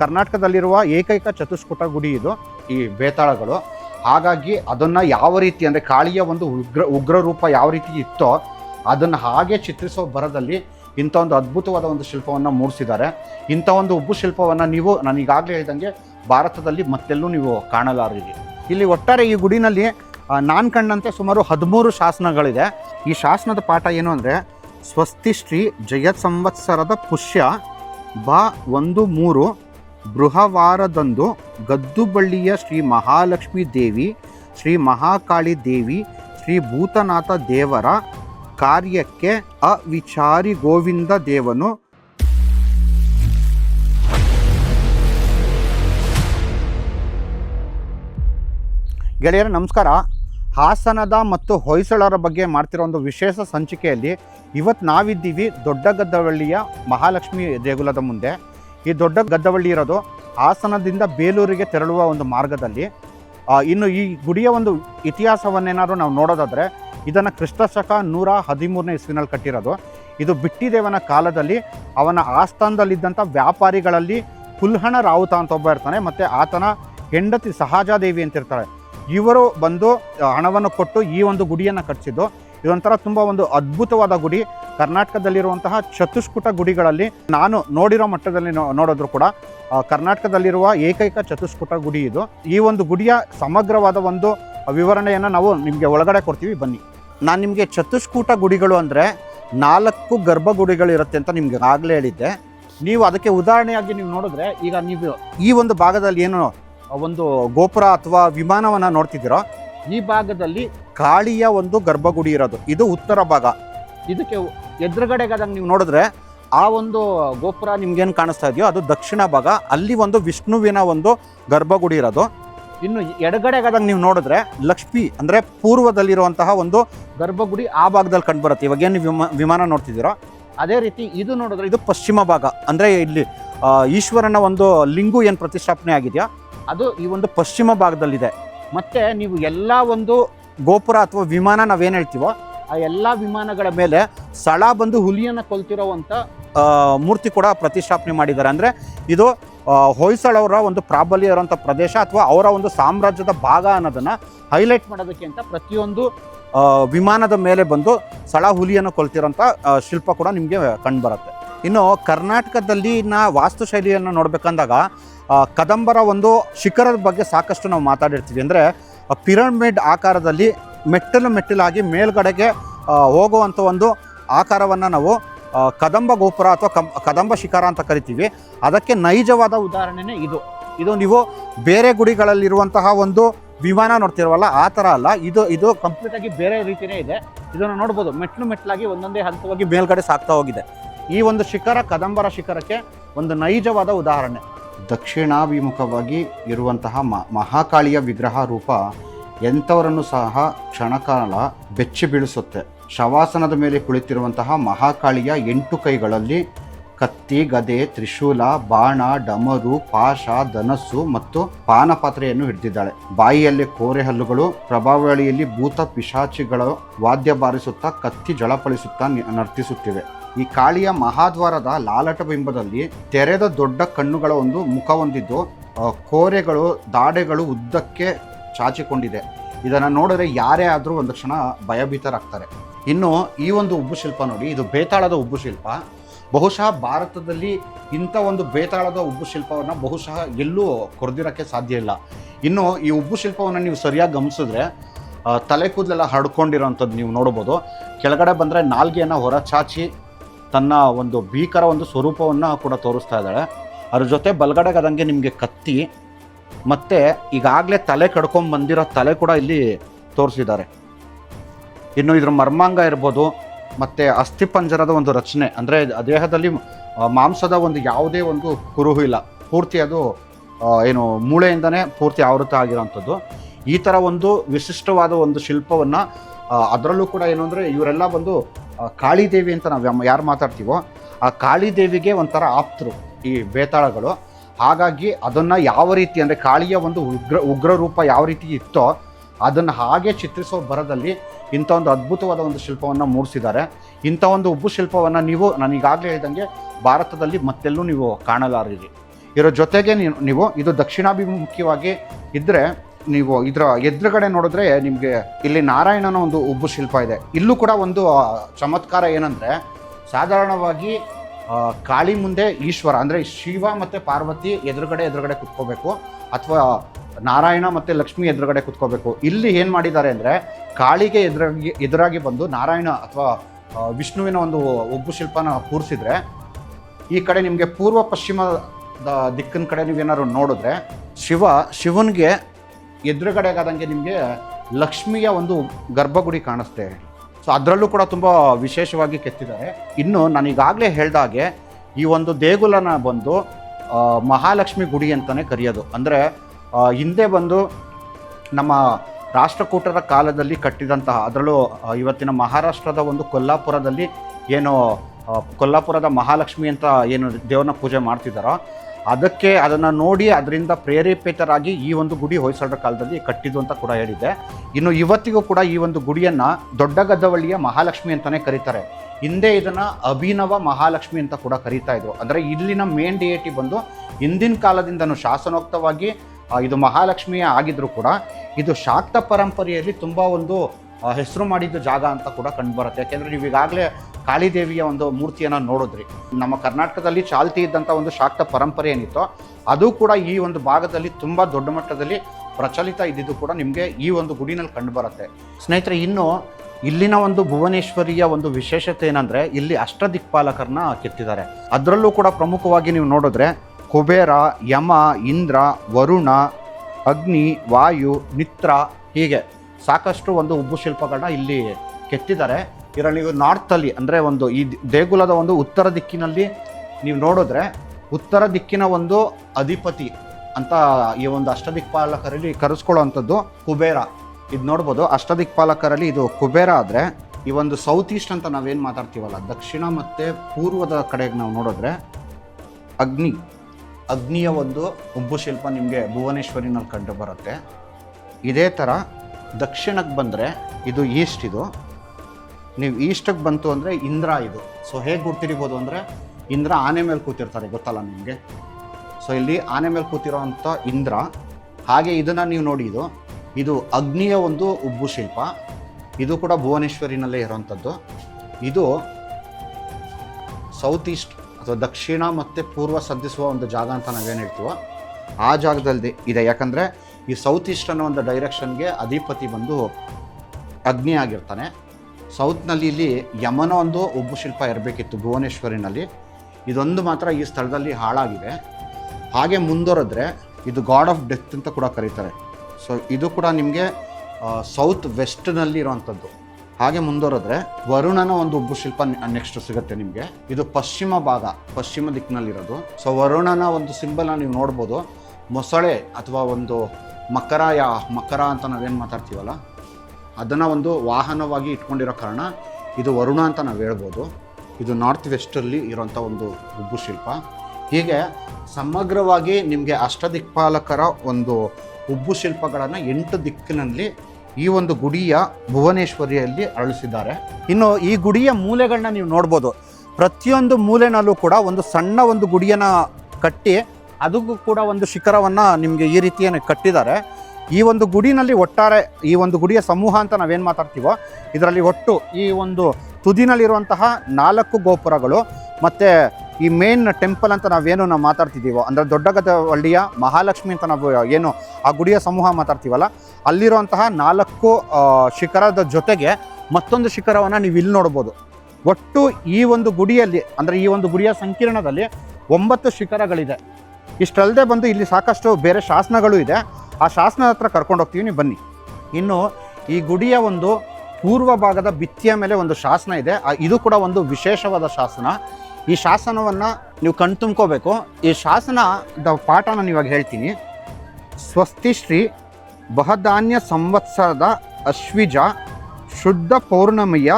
ಕರ್ನಾಟಕದಲ್ಲಿರುವ ಏಕೈಕ ಚತುಷ್ಕುಟ ಗುಡಿ ಇದು, ಈ ಬೇತಾಳಗಳು. ಹಾಗಾಗಿ ಅದನ್ನು ಯಾವ ರೀತಿ ಅಂದರೆ ಕಾಳಿಯ ಒಂದು ಉಗ್ರ ಉಗ್ರ ರೂಪ ಯಾವ ರೀತಿ ಇತ್ತೋ ಅದನ್ನು ಹಾಗೆ ಚಿತ್ರಿಸೋ ಬರದಲ್ಲಿ ಇಂಥ ಒಂದು ಅದ್ಭುತವಾದ ಒಂದು ಶಿಲ್ಪವನ್ನು ಮೂಡಿಸಿದ್ದಾರೆ. ಇಂಥ ಒಂದು ಉಬ್ಬು ಶಿಲ್ಪವನ್ನು ನೀವು, ನಾನು ಈಗಾಗಲೇ ಹೇಳಿದಂಗೆ ಭಾರತದಲ್ಲಿ ಮತ್ತೆಲ್ಲೂ ನೀವು ಕಾಣಲಾರಿರಿ. ಇಲ್ಲಿ ಒಟ್ಟಾರೆ ಈ ಗುಡಿನಲ್ಲಿ ನಾನು ಕಂಡಂತೆ ಸುಮಾರು ಹದಿಮೂರು ಶಾಸನಗಳಿದೆ. ಈ ಶಾಸನದ ಪಾಠ ಏನು ಅಂದರೆ, ಸ್ವಸ್ತಿ ಶ್ರೀ ಜಯತ್ ಸಂವತ್ಸರದ ಪುಷ್ಯ ಬ ಒಂದು ಮೂರು ಬೃಹವಾರದಂದು ಗದ್ದುಬಳ್ಳಿಯ ಶ್ರೀ ಮಹಾಲಕ್ಷ್ಮೀ ದೇವಿ, ಶ್ರೀ ಮಹಾಕಾಳಿ ದೇವಿ, ಶ್ರೀ ಭೂತನಾಥ ದೇವರ ಕಾರ್ಯಕ್ಕೆ ಅವಿಚಾರಿ ಗೋವಿಂದ ದೇವನು ಗೆಳೆಯರ, ನಮಸ್ಕಾರ. ಹಾಸನದ ಮತ್ತು ಹೊಯ್ಸಳರ ಬಗ್ಗೆ ಮಾಡ್ತಿರೋ ಒಂದು ವಿಶೇಷ ಸಂಚಿಕೆಯಲ್ಲಿ ಇವತ್ತು ನಾವಿದ್ದೀವಿ ದೊಡ್ಡ ಗದ್ದವಳ್ಳಿಯ ಮಹಾಲಕ್ಷ್ಮಿ ದೇಗುಲದ ಮುಂದೆ. ಈ ದೊಡ್ಡ ಗದ್ದವಳ್ಳಿ ಇರೋದು ಹಾಸನದಿಂದ ಬೇಲೂರಿಗೆ ತೆರಳುವ ಒಂದು ಮಾರ್ಗದಲ್ಲಿ. ಇನ್ನು ಈ ಗುಡಿಯ ಒಂದು ಇತಿಹಾಸವನ್ನೇನಾದ್ರು ನಾವು ನೋಡೋದಾದರೆ ಇದನ್ನು ಕ್ರಿಸ್ತಶಕ ನೂರ ಹದಿಮೂರನೇ ಇಸ್ವಿನಲ್ಲಿ ಕಟ್ಟಿರೋದು. ಇದು ಬಿಟ್ಟಿದೇವನ ಕಾಲದಲ್ಲಿ ಅವನ ಆಸ್ಥಾನದಲ್ಲಿದ್ದಂಥ ವ್ಯಾಪಾರಿಗಳಲ್ಲಿ ಕುಲ್ಹಣ ರಾವುತ ಅಂತ ಒಬ್ಬ ಇರ್ತಾನೆ, ಮತ್ತು ಆತನ ಹೆಂಡತಿ ಸಹಜಾದೇವಿ ಅಂತಿರ್ತಾರೆ ಇವರು ಬಂದು ಹಣವನ್ನು ಕೊಟ್ಟು ಈ ಒಂದು ಗುಡಿಯನ್ನು ಕಟ್ಟಿಸಿದ್ದು ಇದೊಂಥರ ತುಂಬ ಒಂದು ಅದ್ಭುತವಾದ ಗುಡಿ. ಕರ್ನಾಟಕದಲ್ಲಿರುವಂತಹ ಚತುಷ್ಕುಟ ಗುಡಿಗಳಲ್ಲಿ ನಾನು ನೋಡಿರೋ ಮಟ್ಟದಲ್ಲಿ ನೋಡಿದ್ರು ಕೂಡ ಕರ್ನಾಟಕದಲ್ಲಿರುವ ಏಕೈಕ ಚತುಷ್ಕುಟ ಗುಡಿ ಇದು. ಈ ಒಂದು ಗುಡಿಯ ಸಮಗ್ರವಾದ ಒಂದು ವಿವರಣೆಯನ್ನು ನಾವು ನಿಮಗೆ ಒಳಗಡೆ ಕೊಡ್ತೀವಿ. ಬನ್ನಿ. ನಾನು ನಿಮಗೆ ಚತುಷ್ಕೂಟ ಗುಡಿಗಳು ಅಂದರೆ ನಾಲ್ಕು ಗರ್ಭಗುಡಿಗಳು ಇರುತ್ತೆ ಅಂತ ನಿಮಗೆ ಆಗಲೇ ಹೇಳಿದ್ದೆ. ನೀವು ಅದಕ್ಕೆ ಉದಾಹರಣೆಯಾಗಿ ನೀವು ನೋಡಿದ್ರೆ, ಈಗ ನೀವು ಈ ಒಂದು ಭಾಗದಲ್ಲಿ ಏನು ಒಂದು ಗೋಪುರ ಅಥವಾ ವಿಮಾನವನ್ನು ನೋಡ್ತಿದ್ದೀರೋ, ಈ ಭಾಗದಲ್ಲಿ ಕಾಳಿಯ ಒಂದು ಗರ್ಭಗುಡಿ ಇರೋದು. ಇದು ಉತ್ತರ ಭಾಗ. ಇದಕ್ಕೆ ಎದುರುಗಡೆಗಾದಂಗೆ ನೀವು ನೋಡಿದ್ರೆ ಆ ಒಂದು ಗೋಪುರ ನಿಮ್ಗೇನು ಕಾಣಿಸ್ತಾ ಇದೆಯೋ ಅದು ದಕ್ಷಿಣ ಭಾಗ. ಅಲ್ಲಿ ಒಂದು ವಿಷ್ಣುವಿನ ಒಂದು ಗರ್ಭಗುಡಿ ಇರೋದು. ಇನ್ನು ಎಡಗಡೆಗಾದಂಗೆ ನೀವು ನೋಡಿದ್ರೆ ಲಕ್ಷ್ಮಿ ಅಂದರೆ ಪೂರ್ವದಲ್ಲಿರುವಂತಹ ಒಂದು ಗರ್ಭಗುಡಿ ಆ ಭಾಗದಲ್ಲಿ ಕಂಡುಬರುತ್ತೆ. ಇವಾಗ ಏನು ವಿಮಾ, ವಿಮಾನ ನೋಡ್ತಿದ್ದೀರೋ ಅದೇ ರೀತಿ ಇದು ನೋಡಿದ್ರೆ ಇದು ಪಶ್ಚಿಮ ಭಾಗ. ಅಂದರೆ ಇಲ್ಲಿ ಈಶ್ವರನ ಒಂದು ಲಿಂಗು ಏನು ಪ್ರತಿಷ್ಠಾಪನೆ ಆಗಿದೆಯೋ? ಅದು ಈ ಒಂದು ಪಶ್ಚಿಮ ಭಾಗದಲ್ಲಿದೆ. ಮತ್ತು ನೀವು ಎಲ್ಲ ಒಂದು ಗೋಪುರ ಅಥವಾ ವಿಮಾನ ನಾವೇನು ಹೇಳ್ತೀವೋ, ಆ ಎಲ್ಲ ವಿಮಾನಗಳ ಮೇಲೆ ಸಳ ಬಂದು ಹುಲಿಯನ್ನು ಕೊಲ್ತಿರೋವಂಥ ಮೂರ್ತಿ ಕೂಡ ಪ್ರತಿಷ್ಠಾಪನೆ ಮಾಡಿದ್ದಾರೆ. ಅಂದರೆ ಇದು ಹೊಯ್ಸಳವರ ಒಂದು ಪ್ರಾಬಲ್ಯ ಇರುವಂಥ ಪ್ರದೇಶ ಅಥವಾ ಅವರ ಒಂದು ಸಾಮ್ರಾಜ್ಯದ ಭಾಗ ಅನ್ನೋದನ್ನು ಹೈಲೈಟ್ ಮಾಡೋದಕ್ಕೆ ಅಂತ ಪ್ರತಿಯೊಂದು ವಿಮಾನದ ಮೇಲೆ ಬಂದು ಸಳ ಹುಲಿಯನ್ನು ಕೊಲ್ತಿರೋಂಥ ಶಿಲ್ಪ ಕೂಡ ನಿಮಗೆ ಕಂಡುಬರುತ್ತೆ ಇನ್ನು ಕರ್ನಾಟಕದಲ್ಲಿನ ವಾಸ್ತುಶೈಲಿಯನ್ನು ನೋಡ್ಬೇಕಂದಾಗ ಕದಂಬರ ಒಂದು ಶಿಖರದ ಬಗ್ಗೆ ಸಾಕಷ್ಟು ನಾವು ಮಾತಾಡಿರ್ತೀವಿ. ಅಂದರೆ ಪಿರಮಿಡ್ ಆಕಾರದಲ್ಲಿ ಮೆಟ್ಟಲು ಮೆಟ್ಟಲಾಗಿ ಮೇಲ್ಗಡೆಗೆ ಹೋಗುವಂಥ ಒಂದು ಆಕಾರವನ್ನು ನಾವು ಕದಂಬ ಗೋಪುರ ಅಥವಾ ಕದಂಬ ಶಿಖರ ಅಂತ ಕರಿತೀವಿ. ಅದಕ್ಕೆ ನೈಜವಾದ ಉದಾಹರಣೆನೇ ಇದು. ಇದು ನೀವು ಬೇರೆ ಗುಡಿಗಳಲ್ಲಿರುವಂತಹ ಒಂದು ವಿಮಾನ ನೋಡ್ತಿರವಲ್ಲ, ಆ ಥರ ಅಲ್ಲ. ಇದು ಇದು ಕಂಪ್ಲೀಟಾಗಿ ಬೇರೆ ರೀತಿಯೇ ಇದೆ. ಇದನ್ನು ನೋಡ್ಬೋದು. ಮೆಟ್ಟಲು ಮೆಟ್ಟಲಾಗಿ ಒಂದೊಂದೇ ಹಂತವಾಗಿ ಮೇಲ್ಗಡೆ ಸಾಕ್ತಾ ಹೋಗಿದೆ. ಈ ಒಂದು ಶಿಖರ ಕದಂಬರ ಶಿಖರಕ್ಕೆ ಒಂದು ನೈಜವಾದ ಉದಾಹರಣೆ. ದಕ್ಷಿಣಾಭಿಮುಖವಾಗಿ ಇರುವಂತಹ ಮ, ಮಹಾಕಾಳಿಯ ವಿಗ್ರಹ ರೂಪ ಎಂಥವರನ್ನು ಸಹ ಕ್ಷಣಕಾಲ ಬೆಚ್ಚಿ ಬೀಳಿಸುತ್ತೆ. ಶವಾಸನದ ಮೇಲೆ ಕುಳಿತಿರುವಂತಹ ಮಹಾಕಾಳಿಯ ಎಂಟು ಕೈಗಳಲ್ಲಿ ಕತ್ತಿ, ಗದೆ, ತ್ರಿಶೂಲ, ಬಾಣ, ಡಮರು ಪಾಶ ಧನಸ್ಸು ಮತ್ತು ಪಾನಪಾತ್ರೆಯನ್ನು ಹಿಡಿದಿದ್ದಾಳೆ. ಬಾಯಿಯಲ್ಲಿ ಕೋರೆ ಹಲ್ಲುಗಳು, ಪ್ರಭಾವಳಿಯಲ್ಲಿ ಭೂತ ಪಿಶಾಚಿಗಳು ವಾದ್ಯ ಬಾರಿಸುತ್ತಾ ಕತ್ತಿ ಜಳಪಳಿಸುತ್ತಾ ನರ್ತಿಸುತ್ತಿವೆ. ಈ ಕಾಳಿಯ ಮಹಾದ್ವಾರದ ಲಾಲಟ ಬಿಂಬದಲ್ಲಿ ತೆರೆದ ದೊಡ್ಡ ಕಣ್ಣುಗಳ ಒಂದು ಮುಖ ಹೊಂದಿದ್ದು ಕೋರೆಗಳು, ದಾಡೆಗಳು ಉದ್ದಕ್ಕೆ ಚಾಚಿಕೊಂಡಿದೆ. ಇದನ್ನು ನೋಡಿದ್ರೆ ಯಾರೇ ಆದರೂ ಒಂದು ಕ್ಷಣ ಭಯಭೀತರಾಗ್ತಾರೆ. ಇನ್ನು ಈ ಒಂದು ಉಬ್ಬು ಶಿಲ್ಪ ನೋಡಿ, ಇದು ಬೇತಾಳದ ಉಬ್ಬು ಶಿಲ್ಪ. ಬಹುಶಃ ಭಾರತದಲ್ಲಿ ಇಂಥ ಒಂದು ಬೇತಾಳದ ಉಬ್ಬು ಶಿಲ್ಪವನ್ನು ಬಹುಶಃ ಎಲ್ಲೂ ಕೊರೆದಿರೋಕ್ಕೆ ಸಾಧ್ಯ ಇಲ್ಲ. ಇನ್ನು ಈ ಉಬ್ಬು ಶಿಲ್ಪವನ್ನು ನೀವು ಸರಿಯಾಗಿ ಗಮನಿಸಿದ್ರೆ ತಲೆ ಕೂದಲೆಲ್ಲ ಹರಡ್ಕೊಂಡಿರೋಂಥದ್ದು ನೀವು ನೋಡ್ಬೋದು. ಕೆಳಗಡೆ ಬಂದರೆ ನಾಲ್ಗೆಯನ್ನು ಹೊರಚಾಚಿ ತನ್ನ ಒಂದು ಭೀಕರ ಒಂದು ಸ್ವರೂಪವನ್ನು ಕೂಡ ತೋರಿಸ್ತಾ ಇದ್ದಾಳೆ. ಅದ್ರ ಜೊತೆ ಬಲಗಡೆಗದಂಗೆ ನಿಮಗೆ ಕತ್ತಿ, ಮತ್ತು ಈಗಾಗಲೇ ತಲೆ ಕಡ್ಕೊಂಡು ಬಂದಿರೋ ತಲೆ ಕೂಡ ಇಲ್ಲಿ ತೋರಿಸಿದ್ದಾರೆ. ಇನ್ನು ಇದ್ರ ಮರ್ಮಾಂಗ ಇರ್ಬೋದು. ಮತ್ತು ಅಸ್ಥಿಪಂಜರದ ಒಂದು ರಚನೆ. ಅಂದರೆ ದೇಹದಲ್ಲಿ ಮಾಂಸದ ಒಂದು ಯಾವುದೇ ಒಂದು ಕುರುಹು ಇಲ್ಲ. ಪೂರ್ತಿ ಅದು ಏನು, ಮೂಳೆಯಿಂದನೇ ಪೂರ್ತಿ ಆವೃತ ಆಗಿರೋಂಥದ್ದು ಈ ಥರ ಒಂದು ವಿಶಿಷ್ಟವಾದ ಒಂದು ಶಿಲ್ಪವನ್ನು ಅದರಲ್ಲೂ ಕೂಡ ಏನು ಅಂದರೆ, ಇವರೆಲ್ಲ ಬಂದು ಕಾಳಿದೇವಿ ಅಂತ ನಾವು ಯಾರು ಮಾತಾಡ್ತೀವೋ, ಆ ಕಾಳಿದೇವಿಗೆ ಒಂಥರ ಆಪ್ತರು ಈ ಬೇತಾಳಗಳು. ಹಾಗಾಗಿ ಅದನ್ನು ಯಾವ ರೀತಿ ಅಂದರೆ, ಕಾಳಿಯ ಒಂದು ಉಗ್ರ ಉಗ್ರ ರೂಪ ಯಾವ ರೀತಿ ಇತ್ತೋ ಅದನ್ನು ಹಾಗೆ ಚಿತ್ರಿಸೋ ಬರದಲ್ಲಿ ಇಂಥ ಒಂದು ಅದ್ಭುತವಾದ ಒಂದು ಶಿಲ್ಪವನ್ನು ಮೂಡಿಸಿದ್ದಾರೆ. ಇಂಥ ಒಂದು ಉಬ್ಬು ಶಿಲ್ಪವನ್ನು ನೀವು, ನಾನು ಈಗಾಗಲೇ ಹೇಳಿದಂಗೆ ಭಾರತದಲ್ಲಿ ಮತ್ತೆಲ್ಲೂ ನೀವು ಕಾಣಲಾರಿರಿ. ಇದರ ಜೊತೆಗೆ ನೀವು, ಇದು ದಕ್ಷಿಣಾಭಿಮುಖವಾಗಿ ಇದ್ದರೆ ನೀವು ಇದರ ಎದುರುಗಡೆ ನೋಡಿದ್ರೆ ನಿಮಗೆ ಇಲ್ಲಿ ನಾರಾಯಣನ ಒಂದು ಉಬ್ಬು ಶಿಲ್ಪ ಇದೆ. ಇಲ್ಲೂ ಕೂಡ ಒಂದು ಚಮತ್ಕಾರ ಏನಂದರೆ, ಸಾಧಾರಣವಾಗಿ ಕಾಳಿ ಮುಂದೆ ಈಶ್ವರ, ಅಂದರೆ ಶಿವ ಮತ್ತು ಪಾರ್ವತಿ ಎದುರುಗಡೆ ಎದುರುಗಡೆ ಕುತ್ಕೋಬೇಕು, ಅಥವಾ ನಾರಾಯಣ ಮತ್ತು ಲಕ್ಷ್ಮಿ ಎದುರುಗಡೆ ಕುತ್ಕೋಬೇಕು. ಇಲ್ಲಿ ಏನು ಮಾಡಿದ್ದಾರೆ ಅಂದರೆ, ಕಾಳಿಗೆ ಎದುರಾಗಿ ಎದುರಾಗಿ ಬಂದು ನಾರಾಯಣ ಅಥವಾ ವಿಷ್ಣುವಿನ ಒಂದು ಒಬ್ಬು ಶಿಲ್ಪನ ಕೂರಿಸಿದ್ರೆ, ಈ ಕಡೆ ನಿಮಗೆ ಪೂರ್ವ ಪಶ್ಚಿಮದ ದಿಕ್ಕಿನ ಕಡೆ ನೀವೇನಾದ್ರು ನೋಡಿದ್ರೆ, ಶಿವ, ಶಿವನಿಗೆ ಎದುರುಗಡೆಗಾದಂಗೆ ನಿಮಗೆ ಲಕ್ಷ್ಮಿಯ ಒಂದು ಗರ್ಭಗುಡಿ ಕಾಣಿಸ್ತೆ. ಸೊ ಅದರಲ್ಲೂ ಕೂಡ ತುಂಬ ವಿಶೇಷವಾಗಿ ಕೆತ್ತಿದ್ದಾರೆ. ಇನ್ನು ನಾನು ಈಗಾಗಲೇ ಹೇಳ್ದಾಗೆ, ಈ ಒಂದು ದೇಗುಲನ ಬಂದು ಮಹಾಲಕ್ಷ್ಮಿ ಗುಡಿ ಅಂತಲೇ ಕರೆಯೋದು. ಅಂದರೆ ಹಿಂದೆ ಬಂದು ನಮ್ಮ ರಾಷ್ಟ್ರಕೂಟರ ಕಾಲದಲ್ಲಿ ಕಟ್ಟಿದಂತಹ, ಅದರಲ್ಲೂ ಇವತ್ತಿನ ಮಹಾರಾಷ್ಟ್ರದ ಒಂದು ಕೊಲ್ಲಾಪುರದಲ್ಲಿ ಏನು ಕೊಲ್ಲಾಪುರದ ಮಹಾಲಕ್ಷ್ಮಿ ಅಂತ ಏನು ದೇವನ ಪೂಜೆ ಮಾಡ್ತಿದ್ದಾರೋ ಅದಕ್ಕೆ ಅದನ್ನು ನೋಡಿ ಅದರಿಂದ ಪ್ರೇರೇಪಿತರಾಗಿ ಈ ಒಂದು ಗುಡಿ ಹೊಯ್ಸಳರ ಕಾಲದಲ್ಲಿ ಕಟ್ಟಿದ್ದು ಅಂತ ಕೂಡ ಹೇಳಿದೆ. ಇನ್ನು ಇವತ್ತಿಗೂ ಕೂಡ ಈ ಒಂದು ಗುಡಿಯನ್ನು ದೊಡ್ಡಗದ್ದವಳ್ಳಿಯ ಮಹಾಲಕ್ಷ್ಮಿ ಅಂತಲೇ ಕರೀತಾರೆ. ಹಿಂದೆ ಇದನ್ನು ಅಭಿನವ ಮಹಾಲಕ್ಷ್ಮಿ ಅಂತ ಕೂಡ ಕರೀತಾ ಇದ್ರು. ಅಂದರೆ ಇಲ್ಲಿನ ಮೇನ್ ಡಿಯೇಟಿ ಬಂದು ಹಿಂದಿನ ಕಾಲದಿಂದನೂ ಶಾಸನೋಕ್ತವಾಗಿ ಇದು ಮಹಾಲಕ್ಷ್ಮಿಯೇ ಆಗಿದ್ರು ಕೂಡ, ಇದು ಶಾಕ್ತ ಪರಂಪರೆಯಲ್ಲಿ ತುಂಬ ಒಂದು ಹೆಸರು ಮಾಡಿದ್ದು ಜಾಗ ಅಂತ ಕೂಡ ಕಂಡುಬರುತ್ತೆ. ಯಾಕೆಂದರೆ ನೀವು ಈಗಾಗಲೇ ಕಾಳಿದೇವಿಯ ಒಂದು ಮೂರ್ತಿಯನ್ನು ನೋಡಿದ್ರಿ. ನಮ್ಮ ಕರ್ನಾಟಕದಲ್ಲಿ ಚಾಲ್ತಿ ಇದ್ದಂಥ ಒಂದು ಶಾಕ್ತ ಪರಂಪರೆ ಏನಿತ್ತು, ಅದು ಕೂಡ ಈ ಒಂದು ಭಾಗದಲ್ಲಿ ತುಂಬ ದೊಡ್ಡ ಮಟ್ಟದಲ್ಲಿ ಪ್ರಚಲಿತ ಇದ್ದಿದ್ದು ಕೂಡ ನಿಮಗೆ ಈ ಒಂದು ಗುಡಿನಲ್ಲಿ ಕಂಡುಬರುತ್ತೆ. ಸ್ನೇಹಿತರೆ, ಇನ್ನು ಇಲ್ಲಿನ ಒಂದು ಭುವನೇಶ್ವರಿಯ ಒಂದು ವಿಶೇಷತೆ ಏನಂದರೆ, ಇಲ್ಲಿ ಅಷ್ಟದಿಕ್ಪಾಲಕರನ್ನ ಕೆತ್ತಿದ್ದಾರೆ. ಅದರಲ್ಲೂ ಕೂಡ ಪ್ರಮುಖವಾಗಿ ನೀವು ನೋಡಿದ್ರೆ, ಕುಬೇರ, ಯಮ, ಇಂದ್ರ, ವರುಣ, ಅಗ್ನಿ, ವಾಯು ಮಿತ್ರ ಹೀಗೆ ಸಾಕಷ್ಟು ಒಂದು ಉಬ್ಬು ಶಿಲ್ಪಗಳನ್ನ ಇಲ್ಲಿ ಕೆತ್ತಿದ್ದಾರೆ. ಇದರಲ್ಲಿ ನೀವು ನಾರ್ತಲ್ಲಿ ಅಂದರೆ ಒಂದು ಈ ದೇಗುಲದ ಒಂದು ಉತ್ತರ ದಿಕ್ಕಿನಲ್ಲಿ ನೀವು ನೋಡಿದ್ರೆ ಉತ್ತರ ದಿಕ್ಕಿನ ಒಂದು ಅಧಿಪತಿ ಅಂತ ಈ ಒಂದು ಅಷ್ಟದಿಕ್ಪಾಲಕರಲ್ಲಿ ಕರೆಸ್ಕೊಳ್ಳುವಂಥದ್ದು ಕುಬೇರ. ಇದು ನೋಡ್ಬೋದು ಅಷ್ಟದಿಕ್ಪಾಲಕರಲ್ಲಿ ಇದು ಕುಬೇರ ಆದರೆ ಈ ಒಂದು ಸೌತ್ ಈಸ್ಟ್ ಅಂತ ನಾವೇನು ಮಾತಾಡ್ತೀವಲ್ಲ, ದಕ್ಷಿಣ ಮತ್ತು ಪೂರ್ವದ ಕಡೆಗೆ ನಾವು ನೋಡಿದ್ರೆ ಅಗ್ನಿ. ಅಗ್ನಿಯ ಒಂದು ಉಬ್ಬು ಶಿಲ್ಪ ನಿಮಗೆ ಭುವನೇಶ್ವರಿನಲ್ಲಿ ಕಂಡು ಬರುತ್ತೆ. ಇದೇ ಥರ ದಕ್ಷಿಣಕ್ಕೆ ಬಂದರೆ ಇದು ಈಸ್ಟ್ ಇದು. ನೀವು ಈಸ್ಟಿಗೆ ಬಂತು ಅಂದರೆ ಇಂದ್ರ ಇದು. ಸೊ ಹೇಗೆ ಗುರ್ತಿರಿಬೋದು ಅಂದರೆ ಇಂದ್ರ ಆನೆ ಮೇಲೆ ಕೂತಿರ್ತಾರೆ, ಗೊತ್ತಲ್ಲ ನಿಮಗೆ? ಸೊ ಇಲ್ಲಿ ಆನೆ ಮೇಲೆ ಕೂತಿರೋವಂಥ ಇಂದ್ರ, ಹಾಗೆ ಇದನ್ನು ನೀವು ನೋಡಿ ಇದು. ಇದು ಅಗ್ನಿಯ ಒಂದು ಉಬ್ಬು ಶಿಲ್ಪ. ಇದು ಕೂಡ ಭುವನೇಶ್ವರಿನಲ್ಲೇ ಇರೋವಂಥದ್ದು ಇದು ಸೌತ್ ಈಸ್ಟ್ ಅಥವಾ ದಕ್ಷಿಣ ಮತ್ತು ಪೂರ್ವ ಸದ್ದಿಸುವ ಒಂದು ಜಾಗ ಅಂತ ನಾವೇನು ಹೇಳ್ತೀವೋ, ಆ ಜಾಗದಲ್ಲಿ ಇದೆ. ಯಾಕಂದರೆ ಈ ಸೌತ್ ಈಸ್ಟ್ ಅನ್ನೋ ಒಂದು ಡೈರೆಕ್ಷನ್ಗೆ ಅಧಿಪತಿ ಬಂದು ಅಗ್ನಿ ಆಗಿರ್ತಾನೆ. ಸೌತ್ನಲ್ಲಿ ಇಲ್ಲಿ ಯಮನ ಒಂದು ಉಬ್ಬು ಶಿಲ್ಪ ಇರಬೇಕಿತ್ತು ಭುವನೇಶ್ವರಿನಲ್ಲಿ. ಇದೊಂದು ಮಾತ್ರ ಈ ಸ್ಥಳದಲ್ಲಿ ಹಾಳಾಗಿದೆ. ಹಾಗೆ ಮುಂದುವರೆದ್ರೆ ಇದು ಗಾಡ್ ಆಫ್ ಡೆತ್ ಅಂತ ಕೂಡ ಕರೀತಾರೆ. ಸೊ, ಇದು ಕೂಡ ನಿಮಗೆ ಸೌತ್ ವೆಸ್ಟ್ನಲ್ಲಿ ಇರೋವಂಥದ್ದು. ಹಾಗೆ ಮುಂದುವರೆದ್ರೆ ವರುಣನ ಒಂದು ಉಬ್ಬು ಶಿಲ್ಪ ನೆಕ್ಸ್ಟ್ ಸಿಗುತ್ತೆ ನಿಮಗೆ. ಇದು ಪಶ್ಚಿಮ ಭಾಗ, ಪಶ್ಚಿಮ ದಿಕ್ಕಿನಲ್ಲಿರೋದು ಸೊ, ವರುಣನ ಒಂದು ಸಿಂಬಲ್ನ ನೀವು ನೋಡ್ಬೋದು. ಮೊಸಳೆ ಅಥವಾ ಒಂದು ಮಕರ ಯಾ, ಮಕರ ಅಂತ ನಾವೇನು ಮಾತಾಡ್ತೀವಲ್ಲ, ಅದನ್ನು ಒಂದು ವಾಹನವಾಗಿ ಇಟ್ಕೊಂಡಿರೋ ಕಾರಣ ಇದು ವರುಣ ಅಂತ ನಾವು ಹೇಳ್ಬೋದು. ಇದು ನಾರ್ತ್ ವೆಸ್ಟಲ್ಲಿ ಇರೋಂಥ ಒಂದು ಉಬ್ಬು ಶಿಲ್ಪ ಹೀಗೆ ಸಮಗ್ರವಾಗಿ ನಿಮಗೆ ಅಷ್ಟದಿಕ್ಪಾಲಕರ ಒಂದು ಉಬ್ಬು ಶಿಲ್ಪಗಳನ್ನು ಎಂಟು ದಿಕ್ಕಿನಲ್ಲಿ ಈ ಒಂದು ಗುಡಿಯ ಭುವನೇಶ್ವರಿಯಲ್ಲಿ ಅರಳಿಸಿದ್ದಾರೆ. ಇನ್ನು ಈ ಗುಡಿಯ ಮೂಲೆಗಳನ್ನ ನೀವು ನೋಡ್ಬೋದು. ಪ್ರತಿಯೊಂದು ಮೂಲೆನಲ್ಲೂ ಕೂಡ ಒಂದು ಸಣ್ಣ ಒಂದು ಗುಡಿಯನ್ನು ಕಟ್ಟಿ ಅದಕ್ಕೂ ಕೂಡ ಒಂದು ಶಿಖರವನ್ನು ನಿಮಗೆ ಈ ರೀತಿಯನ್ನು ಕಟ್ಟಿದ್ದಾರೆ. ಈ ಒಂದು ಗುಡಿನಲ್ಲಿ ಒಟ್ಟಾರೆ ಈ ಒಂದು ಗುಡಿಯ ಸಮೂಹ ಅಂತ ನಾವೇನು ಮಾತಾಡ್ತೀವೋ, ಇದರಲ್ಲಿ ಒಟ್ಟು ಈ ಒಂದು ತುದಿನಲ್ಲಿರುವಂತಹ ನಾಲ್ಕು ಗೋಪುರಗಳು ಮತ್ತು ಈ ಮೇನ್ ಟೆಂಪಲ್ ಅಂತ ನಾವೇನು ನಾವು ಮಾತಾಡ್ತಿದ್ದೀವೋ, ಅಂದರೆ ದೊಡ್ಡಗದವಳ್ಳಿಯ ಮಹಾಲಕ್ಷ್ಮಿ ಅಂತ ನಾವು ಏನು ಆ ಗುಡಿಯ ಸಮೂಹ ಮಾತಾಡ್ತೀವಲ್ಲ, ಅಲ್ಲಿರುವಂತಹ ನಾಲ್ಕು ಶಿಖರದ ಜೊತೆಗೆ ಮತ್ತೊಂದು ಶಿಖರವನ್ನು ನೀವು ಇಲ್ಲಿ ನೋಡ್ಬೋದು. ಒಟ್ಟು ಈ ಒಂದು ಗುಡಿಯಲ್ಲಿ, ಅಂದರೆ ಈ ಒಂದು ಗುಡಿಯ ಸಂಕೀರ್ಣದಲ್ಲಿ ಒಂಬತ್ತು ಶಿಖರಗಳಿದೆ. ಇಷ್ಟಲ್ಲದೆ ಬಂದು ಇಲ್ಲಿ ಸಾಕಷ್ಟು ಬೇರೆ ಶಾಸನಗಳು ಇದೆ. ಆ ಶಾಸನ ಹತ್ರ ಕರ್ಕೊಂಡು ಹೋಗ್ತೀವಿ, ನೀವು ಬನ್ನಿ. ಇನ್ನು ಈ ಗುಡಿಯ ಒಂದು ಪೂರ್ವ ಭಾಗದ ಭಿತ್ತಿಯ ಮೇಲೆ ಒಂದು ಶಾಸನ ಇದೆ. ಇದು ಕೂಡ ಒಂದು ವಿಶೇಷವಾದ ಶಾಸನ. ಈ ಶಾಸನವನ್ನು ನೀವು ಕಣ್ತುಂಬ್ಕೋಬೇಕು ಈ ಶಾಸನದ ಪಾಠನ ನಾನು ಇವಾಗ ಹೇಳ್ತೀನಿ. ಸ್ವಸ್ತಿ ಶ್ರೀ ಬಹದಾನ್ಯ ಸಂವತ್ಸರದ ಅಶ್ವಿಜ ಶುದ್ಧ ಪೌರ್ಣಮಿಯ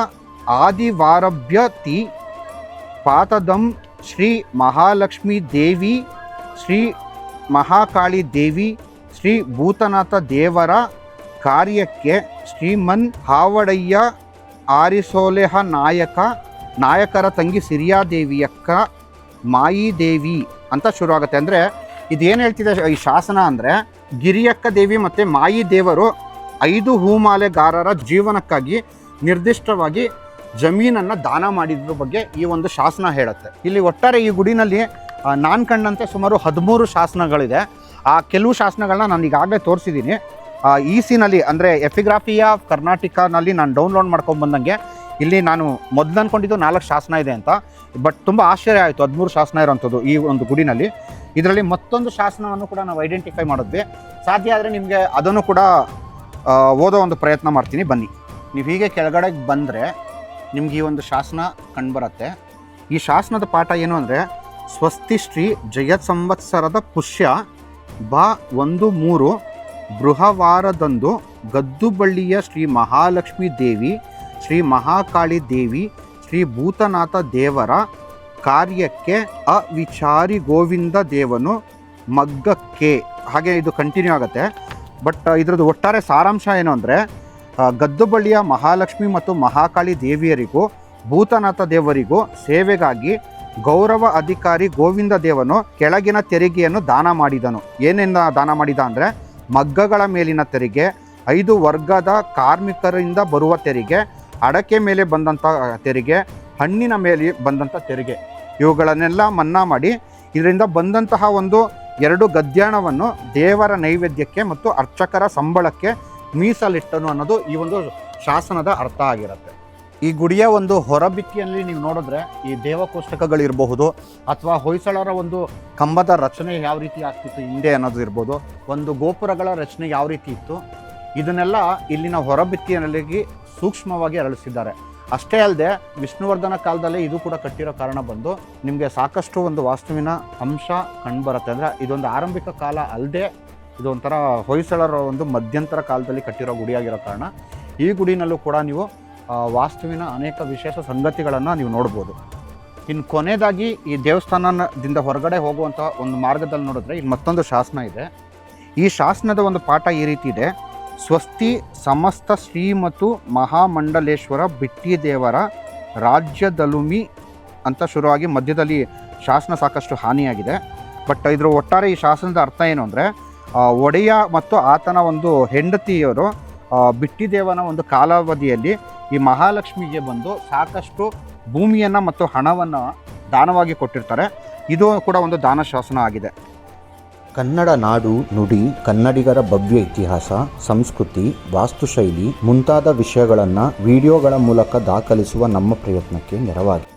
ಆದಿವಾರಭ್ಯತಿ ಪಾತದಂ ಶ್ರೀ ಮಹಾಲಕ್ಷ್ಮೀ ದೇವಿ ಶ್ರೀ ಮಹಾಕಾಳಿ ದೇವಿ, ಶ್ರೀ ಭೂತನಾಥ ದೇವರ ಕಾರ್ಯಕ್ಕೆ ಶ್ರೀಮನ್ ಹಾವಡಯ್ಯ ಆರಿಸೋಲೆಹ ನಾಯಕ, ನಾಯಕರ ತಂಗಿ ಸಿರಿಯಾದೇವಿಯಕ್ಕ ಮಾಯಿ ದೇವಿ ಅಂತ ಶುರು ಆಗುತ್ತೆ ಅಂದರೆ ಇದೇನು ಹೇಳ್ತಿದೆ, ಈ ಶಾಸನ ಅಂದರೆ ಗಿರಿಯಕ್ಕ ದೇವಿ ಮತ್ತು ಮಾಯಿ ದೇವರು ಐದು ಹೂಮಾಲೆಗಾರರ ಜೀವನಕ್ಕಾಗಿ ನಿರ್ದಿಷ್ಟವಾಗಿ ಜಮೀನನ್ನು ದಾನ ಮಾಡಿದ್ರ ಬಗ್ಗೆ ಈ ಒಂದು ಶಾಸನ ಹೇಳುತ್ತೆ. ಇಲ್ಲಿ ಒಟ್ಟಾರೆ ಈ ಗುಡಿನಲ್ಲಿ ನಾನು ಕಂಡಂತೆ ಸುಮಾರು ಹದಿಮೂರು ಶಾಸನಗಳಿದೆ. ಆ ಕೆಲವು ಶಾಸನಗಳನ್ನ ನಾನು ಈಗಾಗಲೇ ತೋರಿಸಿದ್ದೀನಿ ಈ ಸಿನಲ್ಲಿ ಅಂದರೆ ಎಫಿಗ್ರಾಫಿ ಆಫ್ ಕರ್ನಾಟಕನಲ್ಲಿ ನಾನು ಡೌನ್ಲೋಡ್ ಮಾಡ್ಕೊಂಡು ಬಂದಂಗೆ ಇಲ್ಲಿ ನಾನು ಮೊದಲು ಅಂದ್ಕೊಂಡಿದ್ದು ನಾಲ್ಕು ಶಾಸನ ಇದೆ ಅಂತ. ಬಟ್ ತುಂಬ ಆಶ್ಚರ್ಯ ಆಯಿತು ಹದಿಮೂರು ಶಾಸನ ಇರೋವಂಥದ್ದು ಈ ಒಂದು ಗುಡಿನಲ್ಲಿ. ಇದರಲ್ಲಿ ಮತ್ತೊಂದು ಶಾಸನವನ್ನು ಕೂಡ ನಾವು ಐಡೆಂಟಿಫೈ ಮಾಡಿದ್ವಿ. ಸಾಧ್ಯ ಆದರೆ ನಿಮಗೆ ಅದನ್ನು ಕೂಡ ಓದೋ ಒಂದು ಪ್ರಯತ್ನ ಮಾಡ್ತೀನಿ. ಬನ್ನಿ. ನೀವು ಹೀಗೆ ಕೆಳಗಡೆ ಬಂದರೆ ನಿಮ್ಗೆ ಈ ಒಂದು ಶಾಸನ ಕಂಡುಬರುತ್ತೆ. ಈ ಶಾಸನದ ಪಾಠ ಏನು ಅಂದರೆ ಸ್ವಸ್ತಿ ಶ್ರೀ ಜಯತ್ ಸಂವತ್ಸರದ ಪುಷ್ಯ ಬ ಒಂದು ಮೂರು ಬೃಹವಾರದಂದು ಗದ್ದುಬಳ್ಳಿಯ ಶ್ರೀ ಮಹಾಲಕ್ಷ್ಮೀ ದೇವಿ, ಶ್ರೀ ಮಹಾಕಾಳಿ ದೇವಿ, ಶ್ರೀ ಭೂತನಾಥ ದೇವರ ಕಾರ್ಯಕ್ಕೆ ಅವಿಚಾರಿ ಗೋವಿಂದ ದೇವನು ಮಗ್ಗಕ್ಕೆ. ಹಾಗೆ ಇದು ಕಂಟಿನ್ಯೂ ಆಗುತ್ತೆ. ಬಟ್ ಇದರದ್ದು ಒಟ್ಟಾರೆ ಸಾರಾಂಶ ಏನು ಅಂದರೆ ಗದ್ದುಬಳ್ಳಿಯ ಮಹಾಲಕ್ಷ್ಮಿ ಮತ್ತು ಮಹಾಕಾಳಿ ದೇವಿಯರಿಗೂ ಭೂತನಾಥ ದೇವರಿಗೂ ಸೇವೆಗಾಗಿ ಗೌರವ ಅಧಿಕಾರಿ ಗೋವಿಂದ ದೇವನು ಕೆಳಗಿನ ತೆರಿಗೆಯನ್ನು ದಾನ ಮಾಡಿದನು. ಏನೆಂದ ದಾನ ಮಾಡಿದ ಅಂದರೆ, ಮಗ್ಗಗಳ ಮೇಲಿನ ತೆರಿಗೆ, ಐದು ವರ್ಗದ ಕಾರ್ಮಿಕರಿಂದ ಬರುವ ತೆರಿಗೆ, ಅಡಕೆ ಮೇಲೆ ಬಂದಂಥ ತೆರಿಗೆ, ಹಣ್ಣಿನ ಮೇಲೆ ಬಂದಂಥ ತೆರಿಗೆ. ಇವುಗಳನ್ನೆಲ್ಲ ಮನ್ನಾ ಮಾಡಿ ಇದರಿಂದ ಬಂದಂತಹ ಒಂದು ಎರಡು ಗದ್ಯಾಣವನ್ನು ದೇವರ ನೈವೇದ್ಯಕ್ಕೆ ಮತ್ತು ಅರ್ಚಕರ ಸಂಬಳಕ್ಕೆ ಮೀಸಲಿಟ್ಟನು ಅನ್ನೋದು ಈ ಒಂದು ಶಾಸನದ ಅರ್ಥ ಆಗಿರುತ್ತೆ. ಈ ಗುಡಿಯ ಒಂದು ಹೊರಬಿತ್ತಿಯಲ್ಲಿ ನೀವು ನೋಡಿದ್ರೆ ಈ ದೇವಕೋಷ್ಟಕಗಳಿರಬಹುದು ಅಥವಾ ಹೊಯ್ಸಳರ ಒಂದು ಕಂಬದ ರಚನೆ ಯಾವ ರೀತಿ ಆಗ್ತಿತ್ತು, ಹಿಂದೆ ಅನ್ನೋದು ಇರ್ಬೋದು. ಒಂದು ಗೋಪುರಗಳ ರಚನೆ ಯಾವ ರೀತಿ ಇತ್ತು, ಇದನ್ನೆಲ್ಲ ಇಲ್ಲಿನ ಹೊರಬಿತ್ತಿಯಲ್ಲಿ ಸೂಕ್ಷ್ಮವಾಗಿ ಅರಳಿಸಿದ್ದಾರೆ. ಅಷ್ಟೇ ಅಲ್ಲದೆ ವಿಷ್ಣುವರ್ಧನ ಕಾಲದಲ್ಲೇ ಇದು ಕೂಡ ಕಟ್ಟಿರೋ ಕಾರಣ ಬಂದು ನಿಮಗೆ ಸಾಕಷ್ಟು ಒಂದು ವಾಸ್ತುವಿನ ಅಂಶ ಕಂಡುಬರುತ್ತೆ. ಅಂದರೆ ಇದೊಂದು ಆರಂಭಿಕ ಕಾಲ ಅಲ್ಲದೆ ಇದೊಂಥರ ಹೊಯ್ಸಳರ ಒಂದು ಮಧ್ಯಂತರ ಕಾಲದಲ್ಲಿ ಕಟ್ಟಿರೋ ಗುಡಿಯಾಗಿರೋ ಕಾರಣ ಈ ಗುಡಿನಲ್ಲೂ ಕೂಡ ನೀವು ವಾಸ್ತುವಿನ ಅನೇಕ ವಿಶೇಷ ಸಂಗತಿಗಳನ್ನು ನೀವು ನೋಡ್ಬೋದು. ಇನ್ನು ಕೊನೆಯದಾಗಿ ಈ ದೇವಸ್ಥಾನದಿಂದ ಹೊರಗಡೆ ಹೋಗುವಂಥ ಒಂದು ಮಾರ್ಗದಲ್ಲಿ ನೋಡಿದ್ರೆ ಇಲ್ಲಿ ಮತ್ತೊಂದು ಶಾಸನ ಇದೆ. ಈ ಶಾಸನದ ಒಂದು ಪಾಠ ಈ ರೀತಿ ಇದೆ. ಸ್ವಸ್ತಿ ಸಮಸ್ತ ಶ್ರೀ ಮತ್ತು ಮಹಾಮಂಡಲೇಶ್ವರ ಬಿಟ್ಟಿ ದೇವರ ರಾಜ್ಯದಲುಮಿ ಅಂತ ಶುರುವಾಗಿ ಮಧ್ಯದಲ್ಲಿ ಶಾಸನ ಸಾಕಷ್ಟು ಹಾನಿಯಾಗಿದೆ. ಬಟ್ ಇದರ ಒಟ್ಟಾರೆ ಈ ಶಾಸನದ ಅರ್ಥ ಏನು ಅಂದರೆ ಒಡೆಯ ಮತ್ತು ಆತನ ಒಂದು ಹೆಂಡತಿಯವರು ಬಿಟ್ಟಿದೇವನ ಒಂದು ಕಾಲಾವಧಿಯಲ್ಲಿ ಈ ಮಹಾಲಕ್ಷ್ಮಿಗೆ ಬಂದು ಸಾಕಷ್ಟು ಭೂಮಿಯನ್ನು ಮತ್ತು ಹಣವನ್ನು ದಾನವಾಗಿ ಕೊಟ್ಟಿರ್ತಾರೆ. ಇದು ಕೂಡ ಒಂದು ದಾನ ಶಾಸನ ಆಗಿದೆ. ಕನ್ನಡ ನಾಡು ನುಡಿ, ಕನ್ನಡಿಗರ ಭವ್ಯ ಇತಿಹಾಸ, ಸಂಸ್ಕೃತಿ, ವಾಸ್ತುಶೈಲಿ ಮುಂತಾದ ವಿಷಯಗಳನ್ನು ವಿಡಿಯೋಗಳ ಮೂಲಕ ದಾಖಲಿಸುವ ನಮ್ಮ ಪ್ರಯತ್ನಕ್ಕೆ ನೆರವಾಗಿ.